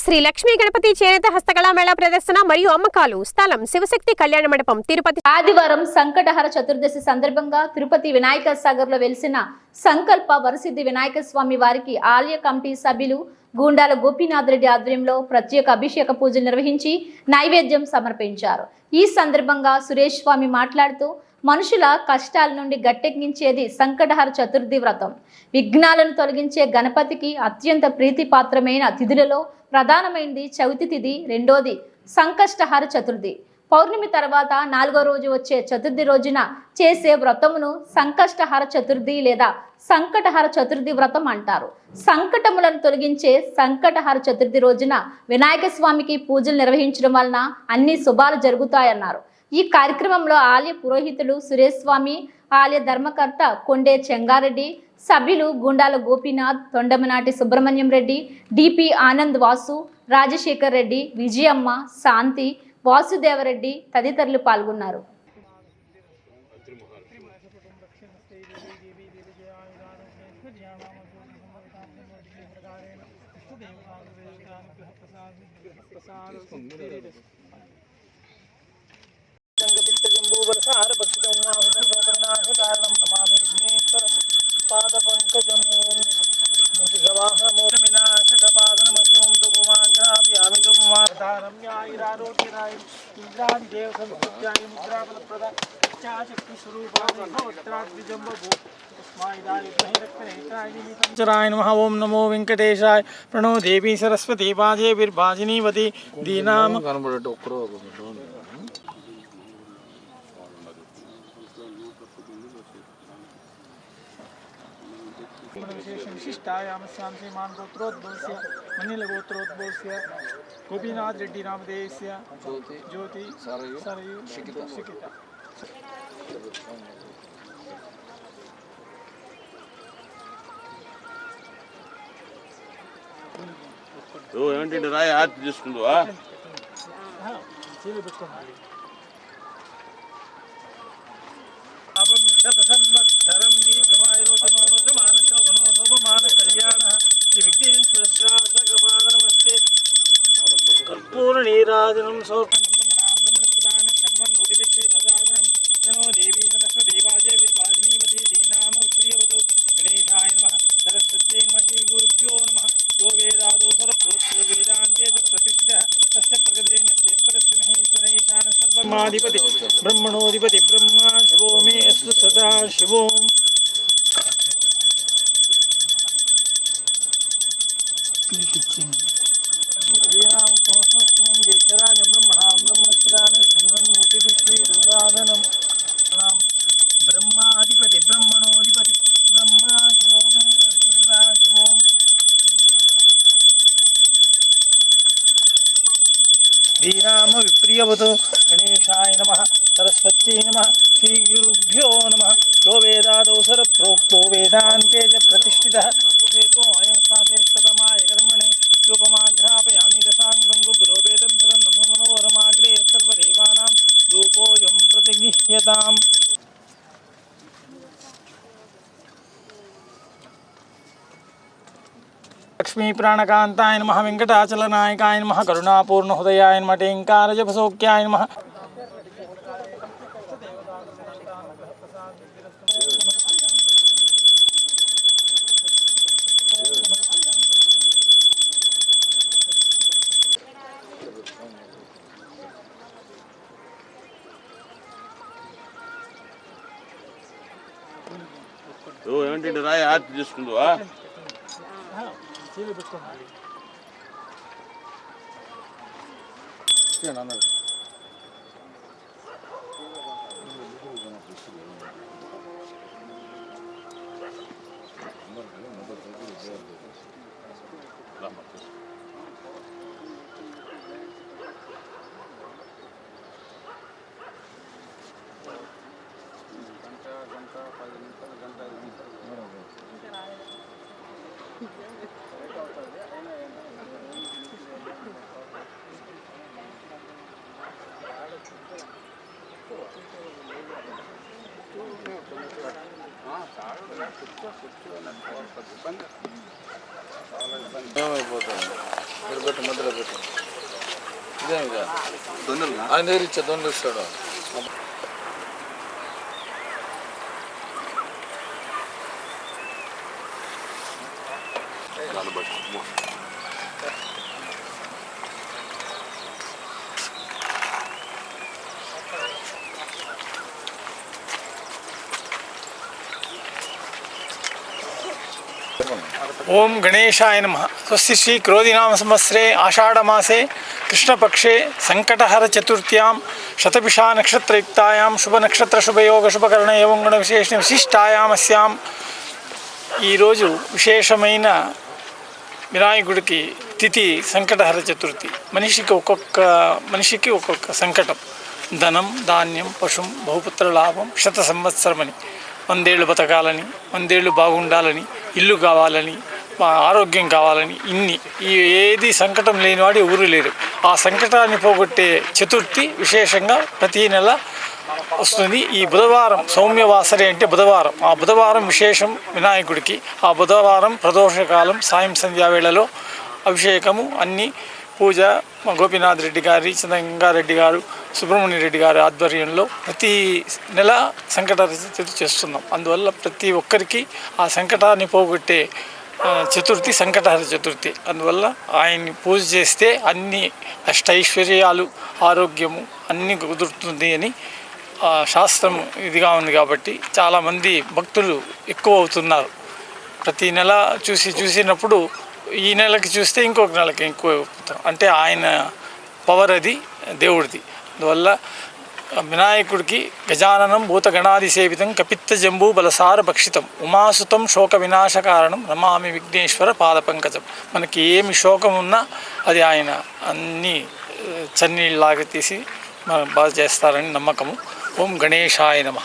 శ్రీ లక్ష్మీ గణపతి చేనేత హస్తకళా మేళా ప్రదర్శన మరియు అమ్మకాలు స్థలం శివశక్తి కళ్యాణ మండపం తిరుపతి ఆదివారం సంకటహర చతుర్దశి సందర్భంగా తిరుపతి వినాయక సాగర్లో వెలిసిన సంకల్ప వరసిద్ధి వినాయక స్వామి వారికి ఆలయ కమిటీ సభ్యులు గూండాల గోపీనాథ్ రెడ్డి ఆధ్వర్యంలో ప్రత్యేక అభిషేక పూజలు నిర్వహించి నైవేద్యం సమర్పించారు. ఈ సందర్భంగా సురేష్ స్వామి మాట్లాడుతూ మనుషుల కష్టాల నుండి గట్టెక్కించేది సంకటహర చతుర్థి వ్రతం. విఘ్నాలను తొలగించే గణపతికి అత్యంత ప్రీతిపాత్రమైన తిథులలో ప్రధానమైనది చవితి తిథి రెండోది సంకష్టహార చతుర్థి. పౌర్ణమి తర్వాత నాలుగో రోజు వచ్చే చతుర్థి రోజున చేసే వ్రతమును సంకష్టహార చతుర్థి లేదా సంకటహార చతుర్థి వ్రతం అంటారు. సంకటములను తొలగించే సంకటహార చతుర్థి రోజున వినాయక స్వామికి పూజలు నిర్వహించడం వలన అన్ని శుభాలు జరుగుతాయన్నారు. ఈ కార్యక్రమంలో ఆలయ పురోహితులు సురేష్ స్వామి ఆలయ ధర్మకర్త కొండే చెంగారెడ్డి సభ్యులు గుండాల గోపీనాథ్ తొండమనాటి సుబ్రహ్మణ్యం రెడ్డి డిపి ఆనంద్ వాసు రాజశేఖర్ రెడ్డి విజయమ్మ శాంతి వాసుదేవరెడ్డి తదితరులు పాల్గొన్నారు. ఇంద్రాదిదేవ సంస్కృత్యాయ ముద్రాబలప్రద చరాయ నమ ఓం నమో వెంకటేశాయ ప్రణో దేవీ సరస్వతి పాజే విర్భాజినీవతి దీనామ కనబడేట్టు ఒక్కరో विशिष्टायामस्यां श्रीमान् गोत्रोद्भवस्य मनिलगोत्रोद्भवस्य गोपीनाथ रेड्डी नामधेयस्य జ్యోతి ज्योति సరయు सरयु शिखित। शिखित ఓ ఏంటి రాయి ఆర్తి చేసుకుందువా చీలు పెట్టుకోండి கல்யாண விக்னேஸ்வரஸ்யாசகபாதனமஸ்தே கற்பூர நீராதனம் சோர்ணமணாமிரமணசுதான சண்மன் உதிபிஷி ததாதனம் ஜனோ தேவி சரஸ்வதி வாஜே விர்வாஜினீவதி தீநாம பிரியவதோ கணேசாய நம சரஸ்வத்யை நம ஸ்ரீ குருப்யோ நம யோ வேதாதோசர புரோக்ஷோ வேதாந்தே ச பிரதிஷ்டித தஸ்ய பிரகதேனஸ்ய சதா சிவோம் దేహాంసమం జ్యేష్ఠరాజం బ్రహ్మణాం బ్రహ్మస్ఫురాన్ని సుమృన్నోతి విశ్వేదాదనం బ్రహ్మాధిపతి బ్రహ్మణోధిపతి బ్రహ్మ శివో మే శివో శ్రీరామ విప్రియవతు గణేశాయ నమ సరస్వత్యై నమ శ్రీ లక్ష్మీ ప్రాణకాంతాయ నమ వెంకటాచలనాయకాయ నమ కరుణాపూర్ణ హృదయాయ నమ టేంకార జపసౌఖ్యాయ నమ 一百吨。这个难弄。పెట్టు మధ్యలో పెట్టు ఇదేమిగా ఆయన దగ్గర ఇచ్చా దొంగలు ఇస్తాడు ఓం గణేశాయ నమ. స్వస్తి శ్రీ క్రోధినామ సంవత్సరే ఆషాఢమాసే కృష్ణపక్షే సంకటహర చతుర్థ్యాం శతభిషా నక్షత్రయుక్తాయాం శుభ నక్షత్ర శుభయోగ శుభకరణ ఏం గుణ విశేషణ విశిష్టాయామస్యాం. ఈరోజు విశేషమైన వినాయకుడికి తిథి సంకటహర చతుర్థి. మనిషికి ఒక్కొక్క మనిషికి ఒక్కొక్క సంకటం. ధనం ధాన్యం పశుం బహుపుత్ర లాభం శత సంవత్సరమని. వందేళ్ళు బతకాలని వందేళ్ళు బాగుండాలని ఇల్లు కావాలని ఆరోగ్యం కావాలని ఇన్ని. ఈ ఏది సంకటం లేనివాడు ఎవరు లేరు. ఆ సంకటాన్ని పోగొట్టే చతుర్థి విశేషంగా ప్రతి నెల వస్తుంది. ఈ బుధవారం సౌమ్యవాసరి అంటే బుధవారం. ఆ బుధవారం విశేషం వినాయకుడికి. ఆ బుధవారం ప్రదోషకాలం సాయం సంధ్యా వేళలో అభిషేకము అన్నీ పూజ మా గోపీనాథ్ రెడ్డి గారి చంద్రంగారెడ్డి గారు సుబ్రహ్మణ్య రెడ్డి గారి ఆధ్వర్యంలో ప్రతి నెల సంకట చతుర్థి చేస్తున్నాం. అందువల్ల ప్రతి ఒక్కరికి ఆ సంకటాన్ని పోగొట్టే చతుర్థి సంకటహర చతుర్థి. అందువల్ల ఆయన్ని పూజ చేస్తే అన్ని అష్టైశ్వర్యాలు ఆరోగ్యము అన్నీ కుదురుతుంది అని ఆ, శాస్త్రం ఇదిగా ఉంది కాబట్టి చాలామంది భక్తులు ఎక్కువ అవుతున్నారు. ప్రతి నెల చూసి చూసినప్పుడు ఈ నెలకి చూస్తే ఇంకొక నెలకి ఎక్కువ అంటే ఆయన పవర్ అది దేవుడిది. అందువల్ల వినాయకుడికి గజాననం భూతగణాది సేవితం కపిత్త జంబూ బలసార భక్షితం ఉమాసుతం శోక వినాశ కారణం నమామి విఘ్నేశ్వర పాదపంకజం మనకి ఏమి శోకం ఉన్నా అది ఆయన అన్నీ చన్నీళ్ళలాగా తీసి మనం బాగా చేస్తారని నమ్మకము. ఓం గణేశాయ నమ.